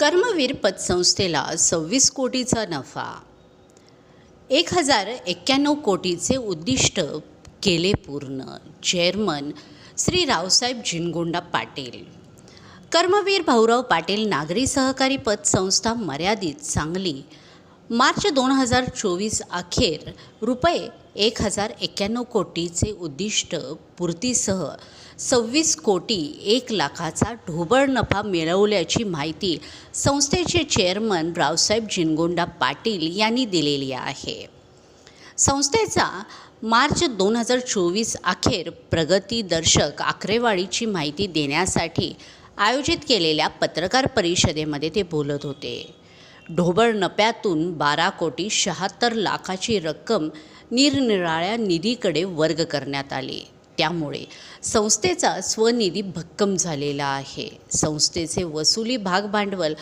कर्मवीर पतसंस्थेला सव्वीस कोटीचा नफा. एक हजार एक्क्याण्णव कोटीचे उद्दिष्ट केले पूर्ण. चेअरमन श्री रावसाहेब जिनगोंडा पाटील. कर्मवीर भाऊराव पाटील नागरी सहकारी पतसंस्था मर्यादित सांगली. मार्च दोन हजार चोवीस अखेर रुपये एक हजार एक्क्याण्णव कोटीचे उद्दिष्ट पूर्तीसह सव्वीस कोटी एक लाखाचा ढोबळ नफा मिळवल्याची माहिती संस्थेचे चेअरमन रावसाहेब जिनगोंडा पाटील यांनी दिलेली आहे. संस्थेचा मार्च दोन हजार चोवीस अखेर प्रगतीदर्शक आकडेवारीची माहिती देण्यासाठी आयोजित केलेल्या पत्रकार परिषदेमध्ये ते बोलत होते. ढोबळ नप्यातून बारा कोटी शहात्तर लाखाची रक्कम निरनिराळ्या निधीकडे वर्ग करण्यात आली. त्यामुळे संस्थेचा स्वनिधी भक्कम झालेला आहे. संस्थेचे वसुली भागभांडवल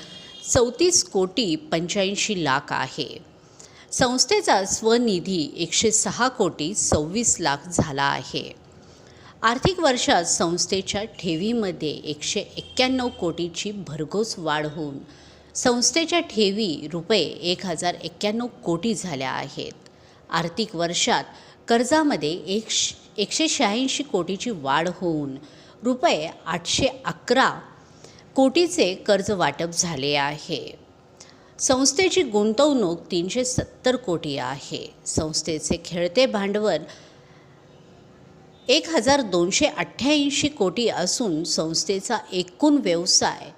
चौतीस कोटी पंच्याऐंशी लाख आहे. संस्थेचा स्वनिधी एकशे सहा कोटी सव्वीस लाख झाला आहे. आर्थिक वर्षात संस्थेच्या ठेवीमध्ये एकशे एक्क्याण्णव कोटीची भरघोस वाढ होऊन संस्थेच्या ठेवी रुपये एक हजार एक्क्याण्णव कोटी झाल्या आहेत. आर्थिक वर्षात कर्जामध्ये एक एकशे शहाऐंशी कोटीची वाढ होऊन रुपये आठशे अकरा कोटीचे कर्ज वाटप झाले आहे. संस्थेची गुंतवणूक तीनशे सत्तर कोटी आहे. संस्थेचे खेळते भांडवल एक हजार दोनशे अठ्ठ्याऐंशी कोटी असून संस्थेचा एकूण व्यवसाय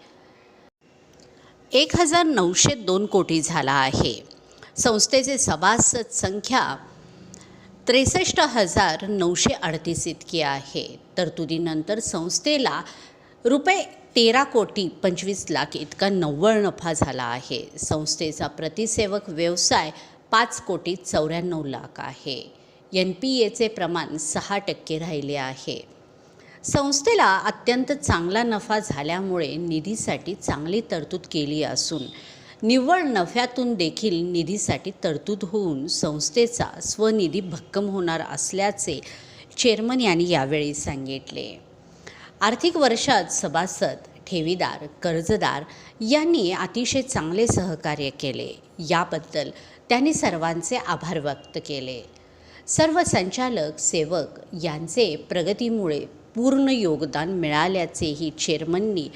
एक हजार नऊशे दोन कोटी झाला आहे. संस्थेचे सभासद संख्या त्रेसष्ट हजार नऊशे अडतीस इतकी आहे. तरतुदीनंतर संस्थेला रुपये तेरा कोटी पंचवीस लाख इतका नव्वळ नफा झाला आहे. संस्थेचा प्रतिसेवक व्यवसाय पाच कोटी चौऱ्याण्णव लाख आहे. एन पी एचे प्रमाण सहा टक्के राहिले आहे. संस्थेला अत्यंत चांगला नफा झाल्यामुळे निधीसाठी चांगली तरतूद केली असून निव्वळ नफ्यातून देखील निधीसाठी तरतूद होऊन संस्थेचा स्वनिधी भक्कम होणार असल्याचे चेअरमन यांनी यावेळी सांगितले. आर्थिक वर्षात सभासद ठेवीदार कर्जदार यांनी अतिशय चांगले सहकार्य केले. याबद्दल त्यांनी सर्वांचे आभार व्यक्त केले. सर्व संचालक सेवक यांचे प्रगतीमुळे पूर्ण योगदान मिळाल्याचेही चेअरमननी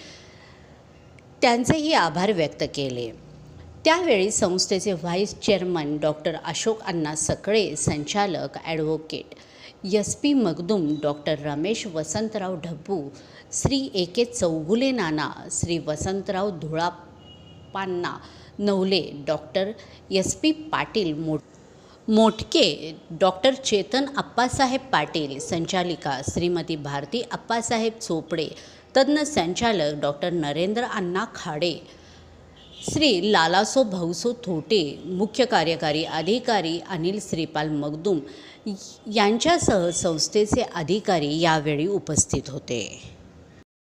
त्यांचेही आभार व्यक्त केले. त्यावेळी संस्थेचे vice chairman doctor Ashok Anna Sakale संचालक advocate S P Magdum doctor Ramesh Vasantrao Dhabbu Shri A K Chougule Nana Shri Vasantrao Dhulapanna Navale doctor S P Patil मोठ मोटके डॉक्टर चेतन अप्पासाहेब पाटील संचालिका श्रीमती भारती अप्पासाहेब चोपडे तज्ज्ञ संचालक डॉक्टर नरेंद्र अण्णा खाडे श्री लालासो भाऊसो थोटे मुख्य कार्यकारी अधिकारी अनिल श्रीपाल मगदूम यांच्यासह संस्थेचे अधिकारी यावेळी उपस्थित होते.